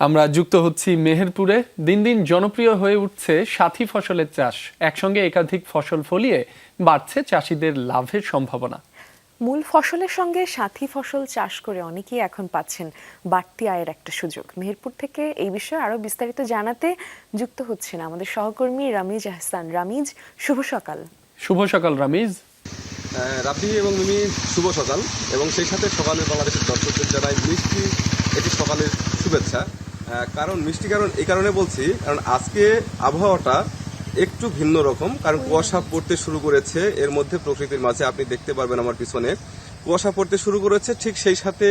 আমরা যুক্ত হচ্ছি মেহেরপুরে। দিন দিন জনপ্রিয় হয়ে উঠছে সাথী ফসলের চাষ। একসঙ্গে একাধিক ফসল ফলিয়ে বাড়ছে চাষিদের লাভের সম্ভাবনা। মূল ফসলের সঙ্গে সাথী ফসল চাষ করে অনেকেই এখন পাচ্ছেন বাড়তি আয়ের একটা সুযোগ। মেহেরপুর থেকে এই বিষয়ে আরও বিস্তারিত জানাতে যুক্ত হচ্ছেন আমাদের সহকর্মী রামিজ আহসান। রামিজ শুভ সকাল। শুভ সকাল রামিজ। আহ, রাব্বি এবং মিমি শুভ সকাল। এবং সেই সাথে সকালের বাংলাদেশের দর্শকদের জানাই মিষ্টি এটি সকালের শুভেচ্ছা। কারণ, মিষ্টি কারণ, এই কারণে বলছি, কারণ আজকে আবহাওয়াটা একটু ভিন্ন রকম, কারণ কুয়াশা পড়তে শুরু করেছে। এর মধ্যে প্রকৃতির মাঝে আপনি দেখতে পারবেন আমার পিছনে। কুয়াশা পড়তে শুরু করেছে, ঠিক সেই সাথে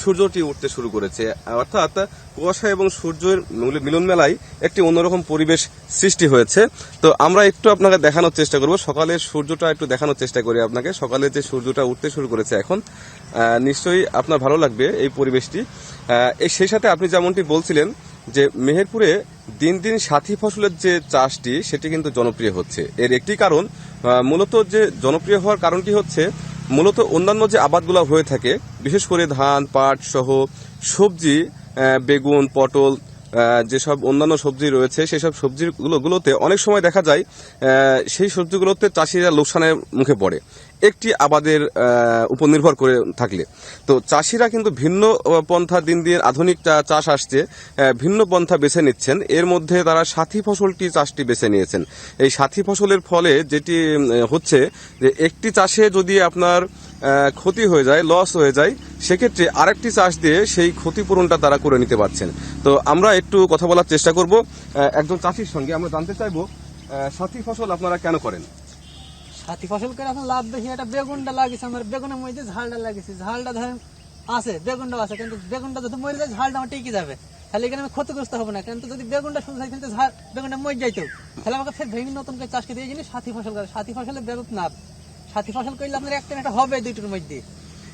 সূর্যটি উঠতে শুরু করেছে। অর্থাৎ কুয়াশা এবং সূর্যের মিলন মেলায় একটি অন্যরকম পরিবেশ সৃষ্টি হয়েছে। তো আমরা একটু আপনাকে দেখানোর চেষ্টা করব। সকালের সূর্যটা একটু দেখানোর চেষ্টা করি আপনাকে। সকালে যে সূর্যটা উঠতে শুরু করেছে এখন নিশ্চয়ই আপনার ভালো লাগবে এই পরিবেশটি। সেই সাথে আপনি যেমনটি বলছিলেন যে মেহেরপুরে দিন দিন সাথী ফসলের যে চাষটি, সেটি কিন্তু জনপ্রিয় হচ্ছে। এর একটি কারণ মূলত যে জনপ্রিয় হওয়ার কারণটি হচ্ছে মূলত অন্যান্য যে আবাদগুলো হয়ে থাকে, বিশেষ করে ধান, পাট সহ সবজি বেগুন, পটল যেসব অন্যান্য সবজি রয়েছে সেই সব সবজিগুলোতে অনেক সময় দেখা যায় সেই সবজিগুলোতে চাষিরা লোকসানের মুখে পড়ে। একটি আবাদের উপর নির্ভর করে থাকলে। তো চাষিরা কিন্তু ভিন্ন পন্থা দিন দিন আধুনিক চাষ আসছে ভিন্ন পন্থা বেছে নিচ্ছেন। এর মধ্যে তারা সাথী ফসলটি চাষটি বেছে নিয়েছেন। এই সাথী ফসলের ফলে যেটি হচ্ছে যে একটি চাষে যদি আপনার ক্ষতি হয়ে যায় লস হয়ে যায়, সেক্ষেত্রে আরেকটি চাষ দিয়ে সেই ক্ষতিপূরণটা তারা করে নিতে পারছেন। তো আমরা একটু কথা বলার চেষ্টা করব। একজন চাষির সঙ্গে আমরা জানতে চাইব সাথী ফসল আপনারা কেন করেন? সাথী ফসল করে এখন লাভ বেশি একটা বেগুনটা লাগিয়েছে আমার বেগুনের মধ্যে ঝালটা লাগিয়েছি ঝালটা ধরেন আছে, বেগুনটাও আছে, কিন্তু বেগুনটা যদি মরে যায়, ঝালটা আমার টিকে যাবে। তাহলে এখানে আমি ক্ষতিগ্রস্ত হব না, কিন্তু যদি বেগুনটা শুধু থাকে কিন্তু ঝাল বেগুনটা মরে যাইতো, তাহলে আমাকে ফের ভেঙে নতুন করে চাষ করে জিনিস সাথী ফসল করে। সাথী ফসলে বেগুন লাভ। সাথী ফসল করলে আপনার একটা একটা হবে দুইটার মধ্যে।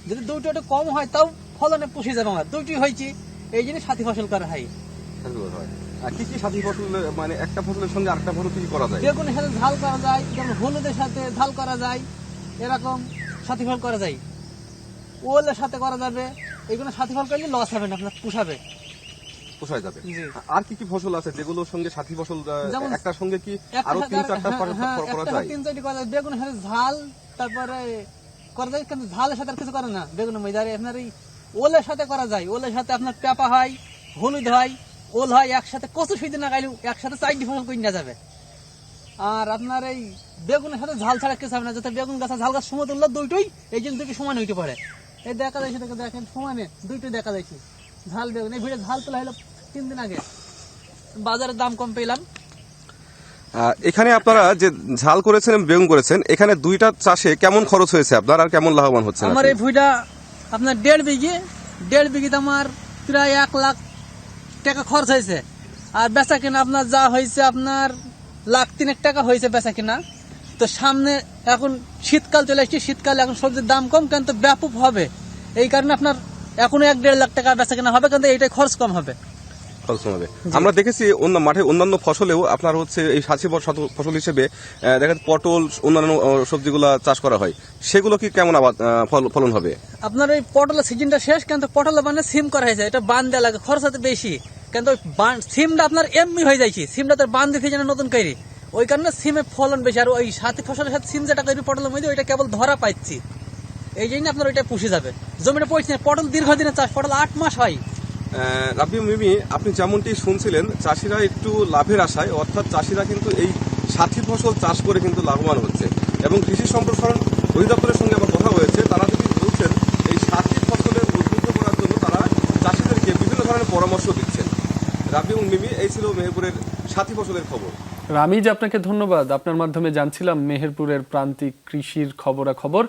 যদি দুটো একটু কম হয়, তাও ফলনে পুষে যাবে আমার। দুইটি হয়েছে, এই জিনিস সাথী ফসল করা হয়। কি কি সাথী ফসল মানে একটা ফসলের সঙ্গে আরেকটা ফসল কি করা যায়? বেগুনের সাথে ঝাল করা যায় যেমন হলুদের সাথে ঝাল করা যায় এরকম সাথী ফল করা যায়। ওলের সাথে করা যাবে এগুলো সাথী ফল করলে লস হবে না আপনার পুষাবে। পোষায় যাবে। আর কি কি ফসল আছে যেগুলোর সঙ্গে সাথী ফসল সঙ্গে কি আরও তিন চারটা হ্যাঁ, করা যায়? তিন চারটি করা যায়। বেগুনের সাথে ঝাল তারপরে করা যায় কিন্তু ঝালের সাথে আর কিছু করে না। বেগুনের আপনার এই ওলের সাথে করা যায়। ওলের সাথে আপনার পেঁপা হয় হলুদ হয় ওল হয় একসাথে কচু সুইতে না গাইলেও একসাথে চারটি ফসল নেওয়া যাবে। আর আপনার এই বেগুনের সাথে ঝাল ছাড়া কিছু হবে না যাতে বেগুন গাছ ঝাল গাছ সময় তুললো দুইটোই এই জন্য দুটি সমান হইতে পারে। এই দেখা যাচ্ছে দেখে দেখেন সমানে দুইটোই দেখা যাচ্ছে। ঝাল বেগুন এই ভিড়ে ঝাল তোলা হলো তিন দিন আগে। বাজারের দাম কম পেলাম। এখানে আপনারা যে ঝাল করেছেন বেগুন করেছেন এখানে দুইটা চাষে কেমন খরচ হয়েছে আপনার আর কেমন লাভবান হচ্ছে আমার এই ভুইটা আপনার দেড় বিঘে দেড় বিঘিতে আমার প্রায় এক লাখ টাকা খরচ হয়েছে। আর বেচা কিনা আপনার যা হয়েছে আপনার লাখ তিনেক টাকা হয়েছে বেচা কিনা। তো সামনে এখন শীতকাল চলে এসেছে শীতকালে এখন সবজির দাম কম কিন্তু ব্যাপক হবে। এই কারণে আপনার এখনও এক দেড় লাখ টাকা বেচা কিনা হবে কিন্তু এইটাই খরচ কম হবে। খরচ আমরা দেখেছি অন্য মাঠে অন্যান্য ফসলেও আপনার হচ্ছে এই সাথী ফসল- হিসেবে দেখা যাচ্ছে পটল অন্যান্য সবজিগুলা চাষ করা হয়। সেগুলো কি কেমন ফল- ফলন হবে? আপনার ওই পটলের সিজনটা শেষ কিন্তু পটল মানে সিম করা হয়েছে। এটা বান দেওয়া লাগে খরচ বেশি। কিন্তু সিমটা আপনার এমনি হয়ে যাচ্ছে সিমটা তার বান দেখে যেন নতুন করি ওই কারণে সিমে ফলন বেশি। আর ওই সাথে ফসলের সাথে সিম যেটা করি পটলের মধ্যে, ওইটা কেবল ধরা পাচ্ছি এই জন্য আপনার ওইটা পুষে যাবে। জমিটা পড়ছে না পটল দীর্ঘদিনের চাষ, পটল আট মাস হয়। রাব্বি মিমি আপনি যেমনটি শুনছিলেন, চাষিরা একটু লাভের আশায়, অর্থাৎ চাষিরা কিন্তু এই সাথী ফসল চাষ করে কিন্তু লাভবান হচ্ছে। এবং কৃষি সম্প্রসারণ অধিদপ্তরের সঙ্গে আমার কথা হয়েছে তারা যদি বলছেন এই সাথী ফসলের উদ্বুদ্ধ করার জন্য তারা চাষিদেরকে বিভিন্ন ধরনের পরামর্শ দিচ্ছেন এবং মিমি, এই ছিল মেহেরপুরের সাথী ফসলের খবর। রামিজ, আপনাকে ধন্যবাদ। আপনার মাধ্যমে জানছিলাম মেহেরপুরের প্রান্তিক কৃষির খবরাখবর।